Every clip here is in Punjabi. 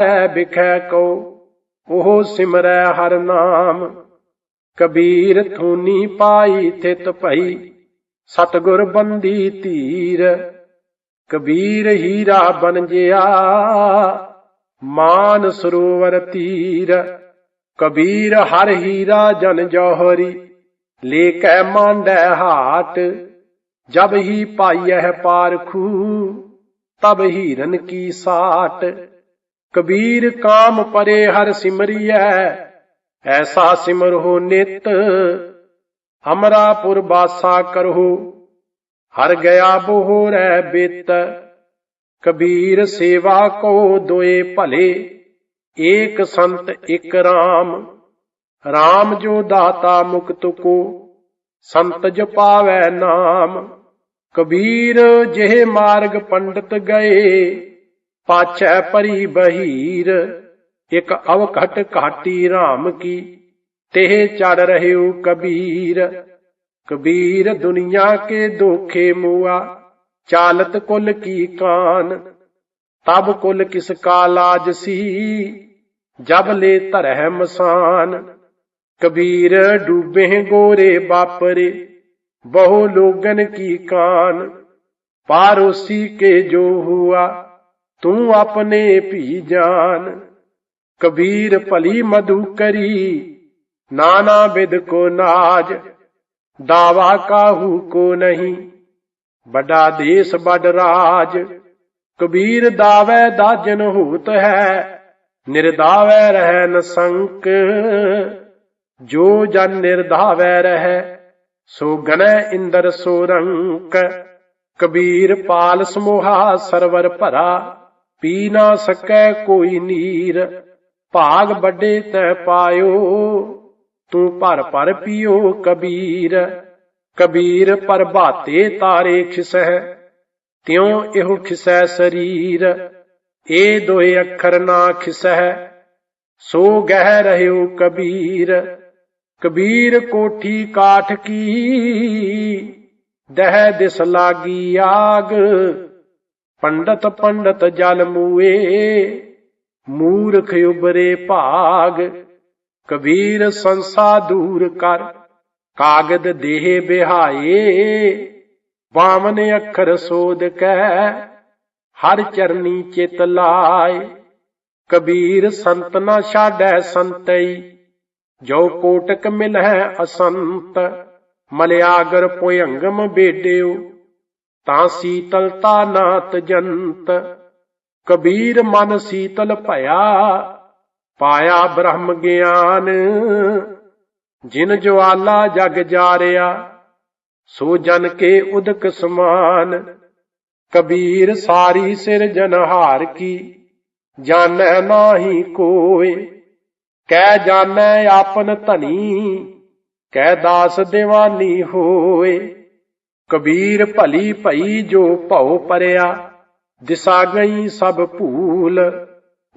ਹੈ ਬਿਖੈ ਕੋ ਉਹ ਸਿਮਰੈ ਹਰ ਨਾਮ। ਕਬੀਰ ਥੂਨੀ ਪਾਈ ਥਿਤ ਭਈ, ਸਤਗੁਰ ਬੰਦੀ ਧੀਰ। ਕਬੀਰ ਹੀਰਾ ਬਨ ਜਿਆ, ਮਾਨ ਸਰੋਵਰ ਤੀਰ। ਕਬੀਰ ਹਰ ਹੀਰਾ ਜਨ ਜੋਹਰੀ ਲੈ ਕੈ ਮਾਂਡੈ ਹਾਟ। ਜਬ ਹੀ ਪਾਈਐ ਪਾਰਖੂ, ਤਬ ਹੀਰਨ ਕੀ ਸਾਟ। ਕਬੀਰ ਕਾਮ ਪਰੇ ਹਰ ਸਿਮਰਿਐ, ਐਸਾ ਸਿਮਰਹੁ ਨਿਤ। ਅਮਰਾਪੁਰ ਬਾਸਾ ਕਰਹੁ, ਹਰ ਗਿਆ ਬੋਹਰੈ ਬਿਤ। ਕਬੀਰ ਸੇਵਾ ਕੋ ਦੋਏ ਭਲੇ, ਏਕ ਸੰਤ ਇਕ ਰਾਮ। ਰਾਮ ਜੋ ਦਾਤਾ ਮੁਕਤ ਕੋ, ਸੰਤ ਜਪਾਵੈ ਨਾਮ। ਕਬੀਰ ਜਿਹੇ ਮਾਰਗ ਪੰਡਤ ਗਏ ਪਾਛੈ ਪਰੀ ਬਹੀਰ, ਇਕ ਅਵਘਟ ਘਾਟੀ ਰਾਮ ਕੀ ਤੇ ਚੜ ਰਹਿਉ ਕਬੀਰ। ਕਬੀਰ ਦੁਨੀਆ ਕੇ ਦੋਖੇ ਮੁਆ, ਚਾਲਤ ਕੁਲ ਕੀ ਕਾਨ। ਤਬ ਕੁਲ ਕਿਸ ਕਾ ਲਾਜ ਸੀ, ਜਬ ਲੈ ਧਰਹਿ ਮਸਾਨ। ਕਬੀਰ ਡੂਬੇ ਗੋਰੇ ਬਾਪਰੇ, ਬਹੁ ਲੋਗਨ ਕੀ ਕਾਨ। ਪਾਰੋਸੀ ਕੇ ਜੋ ਹੁਆ ਤੂੰ ਆਪਣੇ ਭੀ ਜਾਨ, ਕਬੀਰ ਭਲੀ ਮਧੂ ਕਰੀ। ਨਾਨਾ ਵਿਦ ਕੋ ਨਾਜ, ਦਾਵਾ ਕਾਹੂ ਕੋ ਨਹੀਂ। ਵੱਡਾ ਦੇਸ ਵੱਡ ਰਾਜ, ਕਬੀਰ ਦਾਵੈ ਦਾਜਨ ਹੂਤ ਹੈ। ਨਿਰਦਾਵੈ ਰਹਿ ਨਸੰਕ ਜੋ ਜਨ ਨਿਰਧਾਵੈ ਰਹਿ, ਸੋ ਗਨੈ ਇੰਦਰ ਸੋ ਰੰਕ। ਕਬੀਰ ਪਾਲ ਸਮੋਹਾ ਸਰਵਰ ਭਰਾ। ਪੀ ਨਾ ਸਕੈ ਕੋਈ ਨੀਰ, ਭਾਗ ਵੱਡੇ ਤੈ ਪਾਇਓ, ਤੂੰ ਭਰ ਭਰ ਪੀਓ ਕਬੀਰ ਕਬੀਰ ਪਰਬਾਤੇ ਤਾਰੇ ਖਿਸਹਿ, ਤਿਉ ਇਹੋ ਖਿਸੈ ਸਰੀਰ, ਏ ਦੋਏ ਅੱਖਰ ਨਾ ਖਿਸਹਿ, ਸੋ ਗਹਿ ਰਹਿਓ ਕਬੀਰ ਕਬੀਰ ਕੋਠੀ ਕਾਠ ਕੀ, ਦਹਿ ਦਿਸ ਲਾਗੀ ਆਗ ਪੰਡਤ ਪੰਡਤ ਜਲ ਮੂਏ, ਮੂਰਖ ਉਬਰੇ ਭਾਗ, ਕਬੀਰ ਸੰਸਾ ਦੂਰ ਕਰ, ਕਾਗਦ ਦੇਹ ਬਿਹਾਏ ਬਾਵਨ ਅੱਖਰ ਸੋਧ ਕੈ, ਹਰ ਚਰਨੀ ਚਿਤ ਲਾਏ। ਕਬੀਰ ਸੰਤ ਨਾ ਛਾੜੈ ਸੰਤਈ, ਜੋ ਕੋਟਕ ਮਿਲਹਿ ਅਸੰਤ, ਮਲਿਆਗਰ ਪੁਯੰਗਮ ਬੇਡਿਓ। ਤਾਂ ਸੀਤਲਤਾ ਨਾਤ ਜੰਤ, ਕਬੀਰ ਮਨ ਸੀਤਲ ਭਇਆ, ਪਾਇਆ ਬ੍ਰਹਮ ਗਿਆਨ। ਜਿਨ ਜਵਾਲਾ ਜਗ ਜਾਰਿਆ, ਸੋ ਜਨ ਕੇ ਉਦਕ ਸਮਾਨ। ਕਬੀਰ ਸਾਰੀ ਸਿਰ ਜਨਹਾਰ ਕੀ, ਜਾਣੈ ਨਾਹੀ ਕੋਏ। ਕਹਿ ਜਾਣੈ ਆਪਨ ਧਨੀ, ਕਹਿ ਦਾਸ ਦੀਵਾਨੀ ਹੋਏ। ਕਬੀਰ ਭਲੀ ਭਈ ਜੋ ਭਉ ਪਰਿਆ, ਦਿਸਾ ਗਈ ਸਭ ਭੂਲ।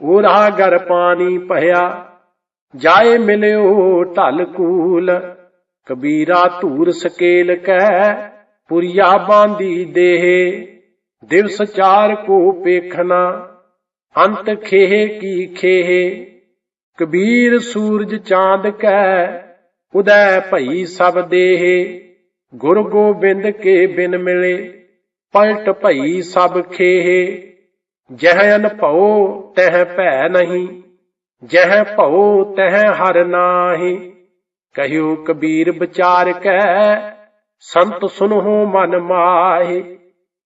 ਉਹਰਾ ਗਰ ਪਾਣੀ ਭਇਆ ਜਾਏ ਮਿਲਿਓ ਢਲ ਕੂਲ। ਕਬੀਰਾ ਧੂਰ ਸਕੇਲ ਕੈ, ਪੁਰੀਆ ਬਾਂਦੀ ਦੇਹ। ਦਿਵਸ ਚਾਰ ਕੋ ਪੇਖਣਾ, ਅੰਤ ਖੇਹ ਕੀ ਖੇਹ। ਕਬੀਰ ਸੂਰਜ ਚਾਂਦ ਕੈ, ਉਦੈ ਭਈ ਸਭ ਦੇਹ। ਗੁਰ ਗੋਬਿੰਦ ਕੇ ਬਿਨ ਮਿਲੇ, ਪਲਟ ਭਈ ਸਭ ਖੇਹ। ਜਹ ਅਨਭਉ, ਤਹ ਭੈ ਨਹੀਂ, ਜਹ ਭਉ, ਤਹ ਹਰ ਨਾਹੀ। ਕਹਿਓ ਕਬੀਰ ਵਿਚਾਰ ਕੈ, ਸੰਤ ਸੁਨਹੁ ਮਨ ਮਾਹੇ।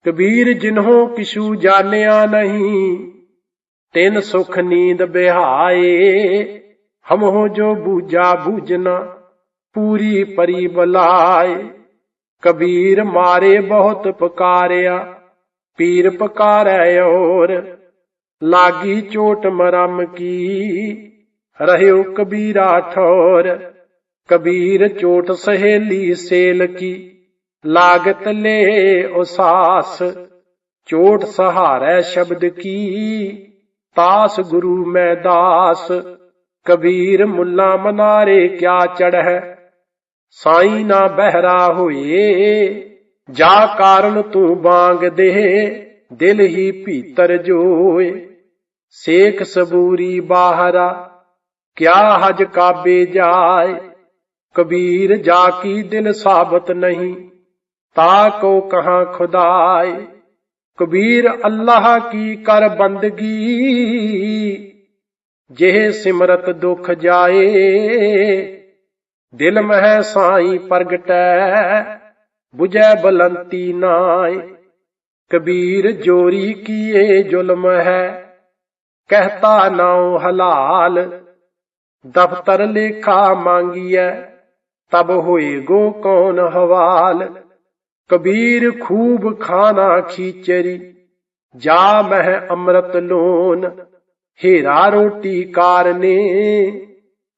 ਕਬੀਰ ਜਿਨਹੁ ਕਿਛੂ ਜਾਣਿਆ ਨਹੀਂ, ਤਿਨ ਸੁਖ ਨੀਂਦ ਬਿਹਾਏ। ਹਮੋ ਜੋ ਬੂਜਾ ਬੂਜਨਾ ਪੂਰੀ ਪਰੀ ਬਲਾਏ। ਕਬੀਰ ਮਾਰੇ ਬਹੁਤ ਪੁਕਾਰਿਆ, ਪੀਰ ਪੁਕਾਰੈ ਔਰ, ਲਾਗੀ ਚੋਟ ਮਰਮ ਕੀ, ਰਹਿਓ ਕਬੀਰਾ ਠੋਰ ਕਬੀਰ ਚੋਟ ਸਹੇਲੀ ਸੇਲ ਕੀ, ਲਾਗਤ ਲੈ ਉਸਾਸ, ਚੋਟ ਸਹਾਰੈ ਸ਼ਬਦ ਕੀ, ਤਾਸ ਗੁਰੂ ਮੈਂ ਦਾਸ, ਕਬੀਰ ਮੁੱਲਾ ਮਨਾਰੇ ਕਿਆ ਚੜ੍ਹੈ ਸਾਈ ਨਾ ਬਹਿਰਾ ਹੋਏ, ਜਾ ਕਾਰਨ ਤੂੰ ਬਾਂਗ ਦੇ, ਦਿਲ ਹੀ ਭੀਤਰ ਜੋਏ। ਸੇਖ ਸਬੂਰੀ ਬਾਹਰਾ, ਕਿਆ ਹਜ ਕਾਬੇ ਜਾਏ? ਕਬੀਰ ਜਾ ਕੀ ਦਿਲ ਸਾਬਤ ਨਹੀਂ, ਤਾ ਕੋ ਕਹਾਂ ਖੁਦਾਏ? ਕਬੀਰ ਅੱਲਾਹ ਕੀ ਕਰ ਬੰਦਗੀ? ਜਿਹ ਸਿਮਰਤ ਦੁਖ ਜਾਏ ਦਿਲ ਮਹਿ ਸਾਈ ਪ੍ਰਗਟੈ 부ਜੈ ਬਲੰਤੀ ਨਾਏ ਕਬੀਰ ਜੋਰੀ ਕੀਏ ਜ਼ੁਲਮ ਹੈ ਕਹਤਾ ਨਾਉ ਹਲਾਲ। ਦਫਤਰ ਲੇਖਾ ਮੰਗੀਐ, ਤਬ ਹੋਏ ਗੋ ਕੌਣ ਹਵਾਲ। ਕਬੀਰ ਖੂਬ ਖਾਣਾ ਖੀਚਰੀ, ਜਾ ਮਹਿ ਅੰਮ੍ਰਿਤ ਲੋਨ। ਹੀਰਾ ਰੋਟੀ ਕਾਰਨੇ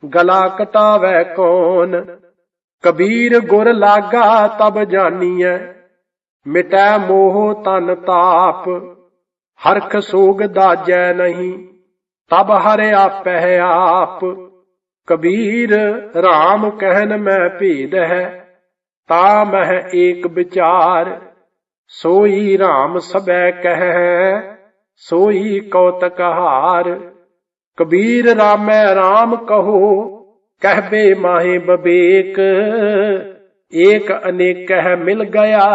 ਗਲਾ ਕਟਾਵੇ ਕੌਣ? ਕਬੀਰ ਗੁਰ ਲਾਗਾ ਤਬ ਜਾਨੀਐ, ਮਿਟੈ ਮੋਹ ਤਨ ਤਾਪ। ਹਰਖ ਸੋਗ ਦਾਜੈ ਨਹੀਂ, ਤਬ ਹਰਿ ਆਪਹਿ ਆਪ। ਕਬੀਰ RAM ਕਹਿਨ ਮੈਂ ਭੇਦ ਹੈ, ਤਾ ਮਹਿ ਏਕ ਵਿਚਾਰ। ਸੋਈ RAM ਸਬੈ ਕਹਿ ਸੋਈ ਕੌਤਕਹਾਰ ਕਬੀਰ ਰਾਮੈ RAM ਕਹੋ ਕਹਿਬੇ ਮਾਹੇ ਬਬੇਕ। ਏਕ ਅਨੇਕਹ ਮਿਲ ਗਿਆ,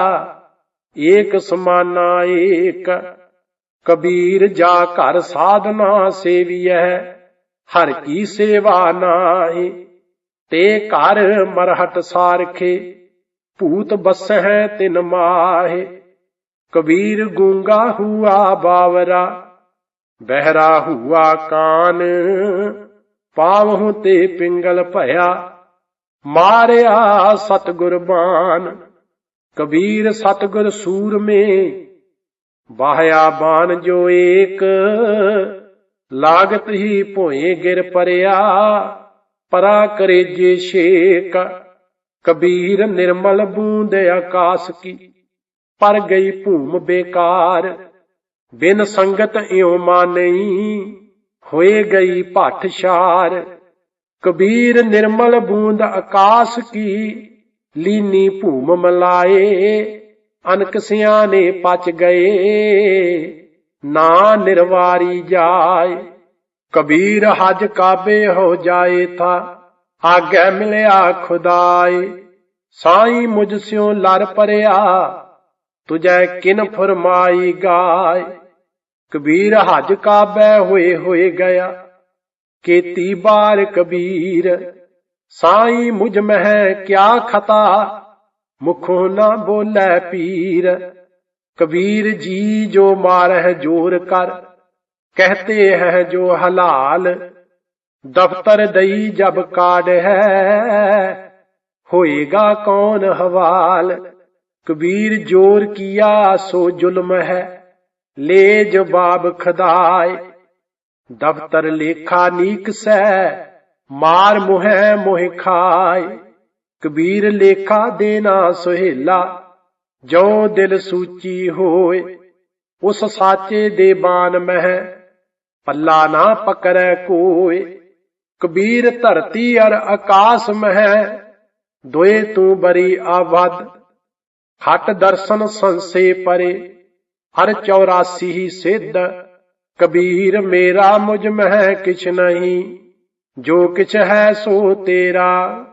ਏਕ ਸਮਾਨਾ ਏਕ। ਕਬੀਰ ਜਾ ਘਰ ਸਾਧਨਾ ਸੇਵੀਐ, ਹਰ ਕੀ ਸੇਵਾ ਨਾਹੀ। ਤੇ ਘਰ ਮਰਹਟ ਸਾਰਖੇ, ਭੂਤ ਬਸਹਿ ਤਿਨ ਮਾਹੇ। ਕਬੀਰ ਗੂੰਗਾ ਹੁਆ ਬਾਵਰਾ ਬਹਿਰਾ ਹੁਆ ਕਾਨ, ਪਾਵਹੁ ਤੇ ਪਿੰਗਲ ਭਇਆ, ਮਾਰਿਆ ਸਤਗੁਰ ਬਾਣ ਕਬੀਰ ਸਤਗੁਰ ਸੂਰਮੇ ਬਾਹਿਆ ਬਾਣ ਜੋ ਏਕ, ਲਾਗਤ ਹੀ ਭੋਏ ਗਿਰ ਪਰਿਆ, ਪਰਾ ਕਰੇ ਜੇ ਛੇਕ, ਕਬੀਰ ਨਿਰਮਲ ਬੂੰਦ ਆਕਾਸ ਕੀ, ਪਰ ਗਈ ਭੂਮ ਬੇਕਾਰ ਬਿਨ ਸੰਗਤ ਇਉ ਮਾਨਈ ਹੋਏ ਗਈ ਭੱਠ ਛਾਰ ਕਬੀਰ ਨਿਰਮਲ ਬੂੰਦ ਆਕਾਸ ਕੀ, ਲੀਨੀ ਭੂਮ ਮਲਾਏ, ਅਨਕ ਸਿਆਨੇ ਪਚ ਗਏ, ਨਾ ਨਿਰਵਾਰੀ ਜਾਏ। ਕਬੀਰ ਹਜ ਕਾਬੇ ਹੋ ਜਾਏ ਥਾ, ਆਗੇ ਮਿਲਿਆ ਖੁਦਾਏ। ਸਾਈ ਮੁਝ ਸਿਓ ਲਰ ਪਰਿਆ ਤੁਝੈ ਕਿਨ ਫਰਮਾਈ ਗਾਏ? ਕਬੀਰ ਹਜ ਕਾਬੇ ਹੋਏ ਹੋਏ ਗਿਆ। ਕੀਤੀ ਬਾਰ ਕਬੀਰ, ਸਾਈ ਮੁਝ ਮਹਿ ਕਿਆ ਖਤਾ? ਮੁਖੋਂ ਨਾ ਬੋਲੇ ਪੀਰ। ਕਬੀਰ ਜੀ ਜੋ ਮਾਰਹਿ ਜੋਰ ਕਰ, ਕਹਤੇ ਹੈ ਜੋ ਹਲਾਲ। ਦਫਤਰ ਦਈ ਜਬ ਕਾਢ ਹੈ ਹੋਏਗਾ ਕੌਣ ਹਵਾਲ? ਕਬੀਰ ਜੋਰ ਕੀਆ ਸੋ ਜ਼ੁਲਮ ਹੈ ਲੈ ਜਵਾਬ ਖਦਾਏ। ਦਫਤਰ ਲੇਖਾ ਨੀਕ ਸੈ, ਮਾਰ ਮੁਹੈ ਮੋਹਿ ਖਾਏ। ਕਬੀਰ ਲੇਖਾ ਦੇਣਾ ਸੁਹੇਲਾ ਜੋ ਦਿਲ ਸੂਚੀ ਹੋਏ। ਉਸ ਸਾਚੇ ਦੇ ਬਾਨ ਮਹਿ, ਪੱਲਾ ਨਾ ਪਕੜੈ ਕੋਏ। ਕਬੀਰ ਧਰਤੀ ਅਰ ਆਕਾਸ ਮਹਿ, ਦੋਏ ਤੂੰ ਬਰੀ ਆਵਦ। ਹਟ ਦਰਸ਼ਨ ਸੰਸੇ ਪਰੇ। ਹਰ 84 ਹੀ ਸਿੱਧ। ਕਬੀਰ ਮੇਰਾ ਮੁਝ ਮਹਿ ਕਿਛ ਨਹੀਂ। ਜੋ ਕਿਛ ਹੈ ਸੋ ਤੇਰਾ।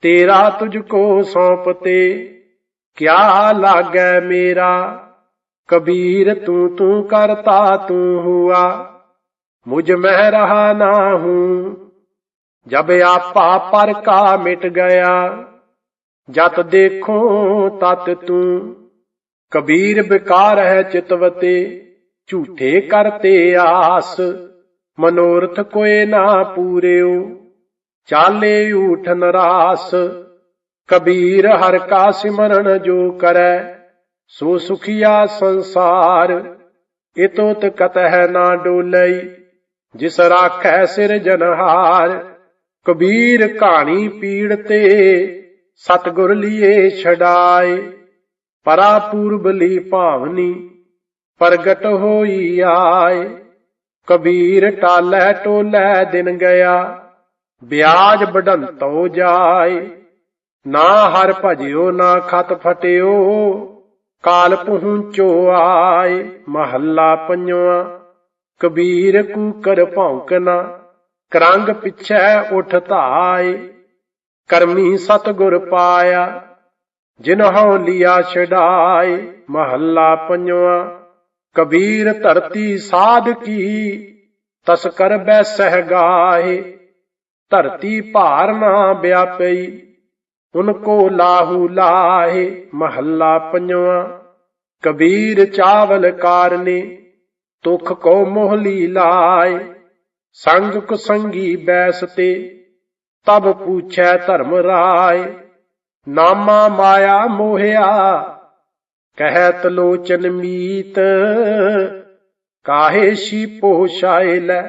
ਤੇਰਾ ਤੁਝ ਕੋ ਸੌਂਪਤੇ। ਕਿਆ ਲਾਗੈ ਮੇਰਾ। ਕਬੀਰ ਤੂੰ ਤੂੰ ਕਰਤਾ, ਤੂੰ ਹੁਆ। ਮੁਝ ਮਹਿ ਰਹਾ ਨਾ ਹੂੰ। ਜਬ ਆਪਾ ਪਰ ਕਾ ਮਿਟ ਗਿਆ। ਜਤ ਦੇਖੋ ਤਤ ਤੂੰ, ਕਬੀਰ ਬਿਕਾਰ ਹੈ ਚਿਤਵਤੇ, ਝੂਠੇ ਕਰਤੇ ਆਸ, ਮਨੋਰਥ ਕੋਏ ਨਾ ਪੂਰਿਓ, ਚਾਲੇ ਊਠ ਨਰਾਸ, ਕਬੀਰ ਹਰ ਕਾ ਸਿਮਰਨ ਜੋ ਕਰੈ, ਸੋ ਸੁਖੀਆ ਸੰਸਾਰ, ਇਤੋਤ ਕਤਹਿ ਨਾ ਡੋਲਈ, ਜਿਸ ਰਾਖੈ ਸਿਰ ਜਨਹਾਰ, ਕਬੀਰ ਕਹਾਣੀ ਪੀੜ ਤੇ ਸਤਗੁਰ ਲੀਏ ਛਡਾਏ ਪਰਾ ਪੂਰਬਲੀ ਭਾਵਨੀ, ਪ੍ਰਗਟ ਹੋਈ ਆਏ। ਕਬੀਰ ਟਾਲੈ ਟੋਲੈ ਦਿਨ ਗਿਆ, ਵਿਆਜ ਵਡੰਤੋ ਜਾਏ। ਨਾ ਹਰ ਭਜਿਓ, ਨਾ ਖਤ ਫਟਿਓ, ਕਾਲ ਪਹੁੰਚੋ ਆਏ। ਮਹੱਲਾ ਪੰਜਵਾ, ਕਬੀਰ ਕੂਕਰ ਭੌਂਕਣਾ, ਕਰੰਗ ਪਿਛੈ ਉਠ ਧਾਏ। ਕਰਮੀ ਸਤਗੁਰ ਪਾਇਆ ਜਿਨਹੁ ਲਿਆ ਛਡਾਏ, ਮਹੱਲਾ ਪੰਜਵਾ, ਕਬੀਰ ਧਰਤੀ ਸਾਧ ਕੀ ਤਸਕਰ ਬੈਸਹਿ ਗਾਏ, ਧਰਤੀ ਭਾਰ ਨਾ ਵਿਆਪਈ ਉਨਕੋ ਲਾਹੂ ਲਾਹੇ, ਮਹੱਲਾ ਪੰਜਵਾ, ਕਬੀਰ ਚਾਵਲ ਕਾਰਨੇ, ਤੁਖ ਕੋ ਮੋਹਲੀ ਲਾਏ ਸੰਗ ਕੁਸੰਗੀ ਬੈਸ ਤੇ ਤਬ ਪੂਛੈ ਧਰਮ ਰਾਏ, ਨਾਮਾ ਮਾਇਆ ਮੋਹਿਆ, ਕਹਿਤ ਲੋਚਨ ਮੀਤ, ਕਾਹੇ ਸ਼ੀ ਪੋਸ਼ਾਏ ਲੈ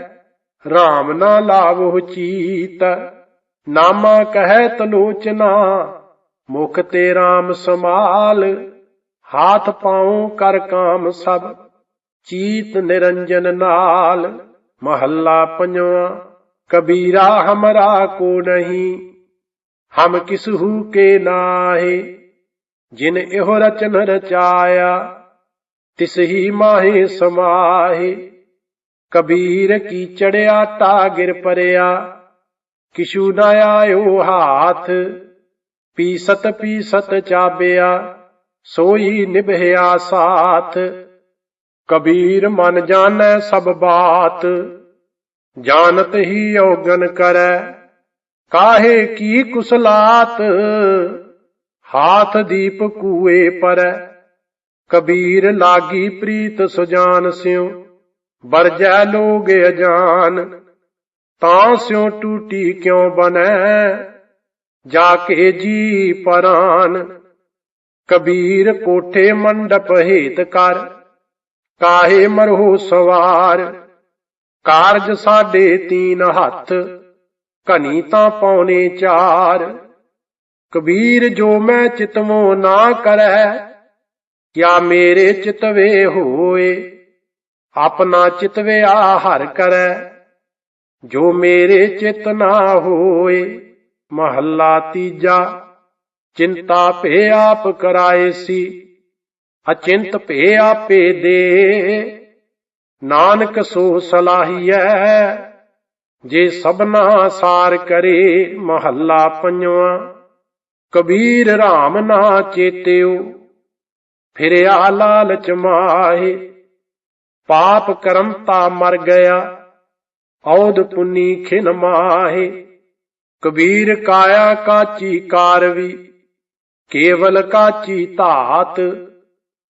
RAM ਨਾ ਲਾਵੋ ਚੀਤ। ਨਾਮਾ ਕਹਿਤ ਲੋਚਨਾ, ਮੁਖ ਤੇ RAM ਸਮਾਲ ਹਾਥ ਪਾਉ ਕਰ ਕਾਮ ਸਭ, ਚੀਤ ਨਿਰੰਜਨ ਨਾਲ, ਮਹੱਲਾ ਪੰਜਵਾ। ਕਬੀਰਾ ਹਮਰਾ ਕੋ ਨਹੀਂ, ਹਮ ਕਿਸਹੂ ਕੇ ਨਾਹੇ, ਜਿਨ ਇਹੋ ਰਚਨ ਰਚਾਇਆ, ਤਿਸ ਹੀ ਮਾਹੇ ਸਮਾਹੇ। ਕਬੀਰ ਕੀ ਚੜਿਆ ਤਾ ਗਿਰ ਪਰਿਆ, ਕਿਛੂ ਨਾ ਆਇਓ ਹਾਥ, ਪੀਸਤ ਪੀਸਤ ਚਾਬਿਆ, ਸੋਈ ਨਿਭਿਆ ਸਾਥ। ਕਬੀਰ ਮਨ ਜਾਣੈ ਸਭ ਬਾਤ ਜਾਣਤ ਹੀ ਔਗਨ ਕਰੈ, ਕਾਹੇ ਕੀ ਕੁਸਲਾਤ? ਹਾਥ ਦੀਪ ਕੂਏ ਪਰੈ, ਕਬੀਰ ਲਾਗੀ ਪ੍ਰੀਤ ਸੁਜਾਨ ਸਿਉ, ਵਰਜੈ ਲੋਗ ਅਜਾਨ। ਤਾਂ ਸਿਉ ਟੂਟੀ ਕਿਉ ਬਨੈ ਜਾ ਕੇ ਜੀ ਪਰਾਨ। ਕਬੀਰ ਕੋਠੇ ਮੰਡਪ ਹੇਤ ਕਰ, ਕਾਹੇ ਮਰੋ ਸਵਾਰ? ਕਾਰਜ ਸਾਡੇ ਤੀਨ ਹੱਥ ਘਣੀ ਤਾਂ ਪੌਣੇ ਚਾਰ। ਕਬੀਰ ਜੋ ਮੈਂ ਚਿਤਵੋ ਨਾ ਕਰੈ, ਕਿਆ ਮੇਰੇ ਚਿਤਵੇ ਹੋਏ? ਆਪਣਾ ਚਿਤਵੇ ਚਿਤਵਿਆ ਹਰ ਕਰੈ, ਜੋ ਮੇਰੇ ਚਿਤ ਨਾ ਹੋਏ। ਮਹੱਲਾ ਤੀਜਾ, ਚਿੰਤਾ ਭੇ ਆਪ ਕਰਾਏ ਸੀ, ਅਚਿੰਤ ਭੇ ਆਪੇ ਦੇ। ਨਾਨਕ ਸੋ ਸਲਾਹੀਐ, ਜੇ ਸਭਨਾ ਸਾਰ ਕਰੇ ਮਹੱਲਾ ਪੰਜਵਾ। ਕਬੀਰ RAM ਨਾ ਚੇਤਿਓ ਫਿਰਿਆ ਲਾਲਚ ਮਾਹੇ। ਪਾਪ ਕਰਮ ਤਾ ਮਰ ਗਿਆ ਔਦ ਪੁਨੀ ਖਿਨ ਮਾਹੇ। ਕਬੀਰ ਕਾਇਆ ਕਾਚੀ ਕਾਰਵੀ, ਕੇਵਲ ਕਾਚੀ ਧਾਤ।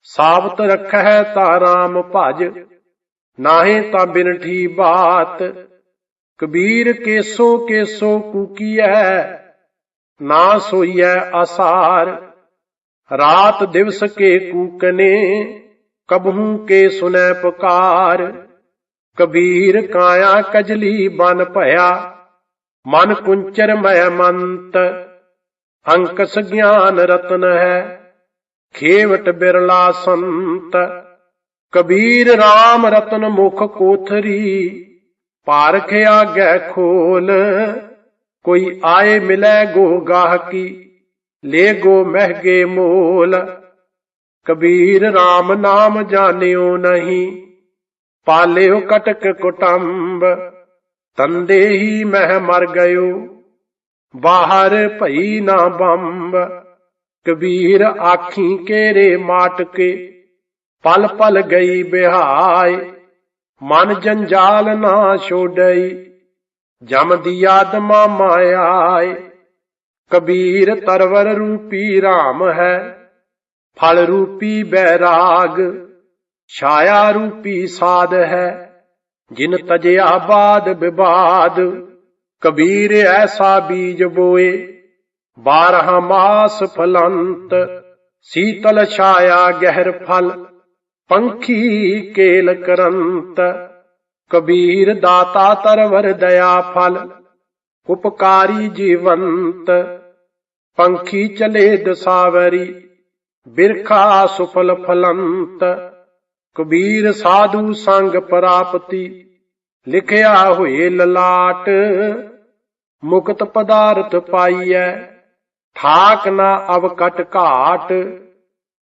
ਸਾਬਤ ਰਖੈ ਤਾ RAM ਭਜ ਨਾਹੇ ਤਾਂ ਬਿਨਠੀ ਬਾਤ, ਕਬੀਰ ਕੇਸੋ ਕੇਸੋ ਕੂਕੀਐ ਨਾ ਸੋਈਐ ਆਸਾਰ, ਰਾਤ ਦਿਵਸ ਕੇ ਕੂਕਨੇ ਕਬਹੂ ਕੇ ਸੁਨੈ ਪੁਕਾਰ, ਕਬੀਰ ਕਾਇਆ ਕਜਲੀ ਬਨ ਭਇਆ, ਮਨ ਕੁੰਚਰ ਮੈ ਮੰਤ, ਅੰਕਸ ਗਿਆਨ ਰਤਨ ਹੈ, ਖੇਵਟ ਬਿਰਲਾ ਸੰਤ ਕਬੀਰ RAM ਰਤਨ ਮੁਖ ਕੋਥਰੀ ਪਾਰਖ ਆਗੈ ਖੋਲ। ਕੋਈ ਆਏ ਮਿਲੈ ਗੋ ਗਾਹਕੀ ਲੇ ਗੋ ਮਹਿਗੇ ਮੋਲ। ਕਬੀਰ RAM ਨਾਮ ਜਾਣਿਓ ਨਹੀਂ, ਪਾਲਿਓ ਕਟਕ ਕੁਟੰਬ। ਤੰਦੇ ਹੀ ਮਹਿ ਮਰ ਗਇਓ, ਬਾਹਰ ਭਈ ਨਾ ਬੰਬ। ਕਬੀਰ ਆਖੀ ਕੇਰੇ ਮਾਟ ਕੇ ਪਲ ਪਲ ਗਈ ਬਿਹਾਏ, ਮਨ ਜੰਜਾਲ ਨਾ ਛੋੜਈ, ਜਮ ਦੀ ਆਦਮਾ ਮਾਇਆਏ ਕਬੀਰ ਤਰਵਰ ਰੂਪੀ RAM ਹੈ, ਫਲ ਰੂਪੀ ਬੈਰਾਗ, ਛਾਇਆ ਰੂਪੀ ਸਾਧ ਹੈ। ਜਿਨ ਤਜਿਆ ਬਾਦ ਵਿਵਾਦ ਕਬੀਰ ਐਸਾ ਬੀਜ ਬੋਏ। ਬਾਰਹ ਮਾਸ ਫਲੰਤ, ਸੀਤਲ ਛਾਇਆ ਗਹਿਰ ਫਲ ਪੰਖੀ ਕੇਲ ਕਰੰਤ, ਕਬੀਰ ਦਾਤਾ ਤਰਵਰ ਦਇਆ ਫਲ, ਉਪਕਾਰੀ ਜੀਵੰਤ, ਪੰਖੀ ਚਲੇ ਦਸਾਵਰੀ, ਬਿਰਖਾ ਸੁਫਲ ਫਲੰਤ, ਕਬੀਰ ਸਾਧੂ ਸੰਗ ਪ੍ਰਾਪਤੀ, ਲਿਖਿਆ ਹੋਏ ਲਲਾਟ, ਮੁਕਤ ਪਦਾਰਥ ਪਾਈਐ ਠਾਕ ਨਾ ਅਵਕਟ ਘਾਟ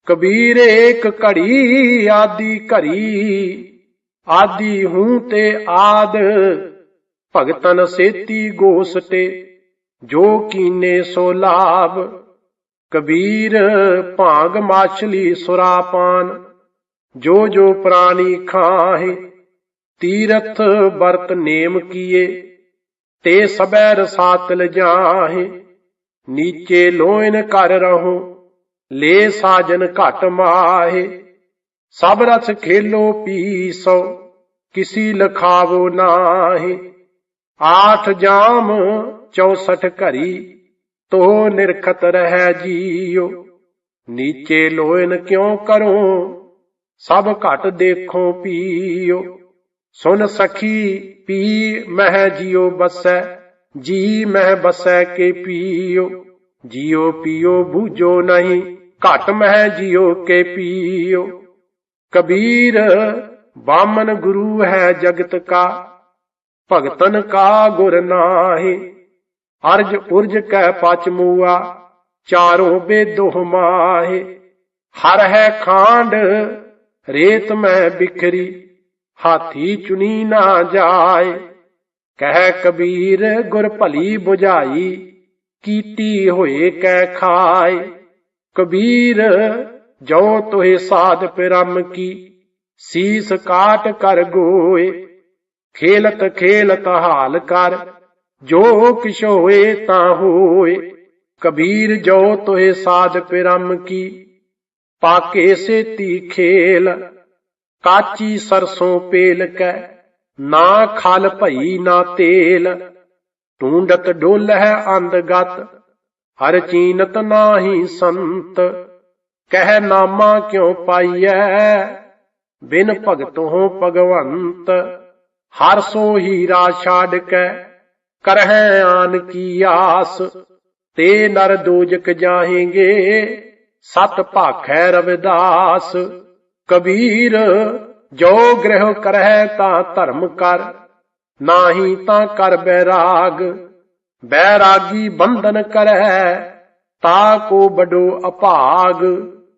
ਕਬੀਰ ਏਕ ਘੜੀ, ਆਦੀ ਘੜੀ। ਆਦੀ ਹੂੰ ਤੇ ਆਦ, ਭਗਤਨ ਸੇਤੀ ਗੋਸਟੇ। ਜੋ ਕੀਨੇ ਸੋ ਲਾਭ, ਕਬੀਰ ਭਾਂਗ ਮਾਛਲੀ ਸੁਰਾਪਾਨ ਜੋ ਜੋ ਪ੍ਰਾਨੀ ਖਾਹੇ, ਤੀਰਥ ਵਰਤ ਨੇਮ ਕੀਏ। ਤੇ ਸਬੈ ਰਸਾਤਲ ਜਾਹੇ, ਨੀਚੇ ਲੋਇਨ ਕਰ ਰਹੋ। ਲੈ ਸਾਜਨ ਘਟ ਮਾਹੇ, ਸਭ ਰਸ ਖੇਲੋ ਪੀਸੋ, ਕਿਸੀ ਲਖਾਵੋ ਨਾਹੀ। ਆਠ ਜਾਮ 64 ਘਰੀ, ਤੋ ਨਿਰਖਤ ਰਹਿ ਜੀਓ। ਨੀਚੇ ਲੋਇਨ ਕਿਉ ਕਰੋ, ਸਭ ਘਟ ਦੇਖੋ ਪੀਓ। ਸੁਨ ਸਖੀ, ਪੀ ਮਹਿ ਜਿਉ ਬਸੈ, ਜੀ ਮਹਿ ਬਸੈ ਕੇ ਪੀਓ। ਜਿਉ ਪੀਓ, ਬੂਝੋ ਨਹੀਂ ਘਟ ਮਹਿ ਜਿਉ ਕੇ ਪੀਓ। ਕਬੀਰ ਬਾਮਨ ਗੁਰੂ ਹੈ ਜਗਤ ਕਾ। ਭਗਤਨ ਕਾ ਗੁਰ ਨਾਹੀ। ਅਰਜ ਉਰਜ ਕੈ ਪਚ ਮੂਆ। ਚਾਰੋਂ ਬੇਦੋਹ ਮਾਹੇ। ਹਰ ਹੈ ਖਾਂਡ, ਰੇਤ ਮੈਂ ਬਿਖਰੀ। ਹਾਥੀ ਚੁਨੀ ਨਾ ਜਾਏ। ਕਹਿ ਕਬੀਰ, ਗੁਰ ਭਲੀ 부ਝਾਈ ਕੀਤੀ ਹੋਏ ਕਹਿ ਖਾਏ। ਕਬੀਰ, ਜੋ ਤੋਹਿ ਸਾਧ ਪਿਰਮ ਕੀ, ਸੀਸ ਕਾਟ ਕਰ ਗੋਏ। ਖੇਲਤ ਖੇਲਤ ਹਾਲ ਕਰ, ਜੋ ਕਿਛ ਹੋਏ ਤਾਂ ਹੋਏ। ਕਬੀਰ, ਜੋ ਤੋਹਿ ਸਾਧ ਪਿਰਮ ਕੀ, ਪਾਕੇ ਸੇਤੀ ਖੇਲ। ਕਾਚੀ ਸਰਸੋਂ ਪੇਲ ਕੈ, ਨਾ ਖਲ ਭਈ ਨਾ ਤੇਲ। ਟੂੰਡਤ ਡੋਲ ਹੈ ਅੰਧਗਤ ਹਰ ਚੀਨਤ ਨਾਹੀ ਸੰਤ, ਕਹਿ ਨਾਮਾ ਕਿਉ ਪਾਈਐ? ਬਿਨ ਭਗਤੋਂ ਭਗਵੰਤ, ਹਰ ਸੋ ਹੀਰਾ ਛਾੜ ਕੇ ਕਰਹਿ ਆਨ ਕੀ ਆਸ? ਤੇ ਨਰ ਦੋਜਕ ਜਾਹੇਂਗੇ, ਸਤ ਭਾਖੈ ਰਵਿਦਾਸ। ਕਬੀਰ, ਜੋ ਗ੍ਰਹਿ ਕਰਹਿ ਤਾਂ ਧਰਮ ਕਰ, ਨਾਹੀ ਤਾਂ ਕਰ ਬੈਰਾਗ ਬੈਰਾਗੀ ਬੰਧਨ ਕਰੈ ਤਾ ਕੋ ਬਡੋ ਅਭਾਗ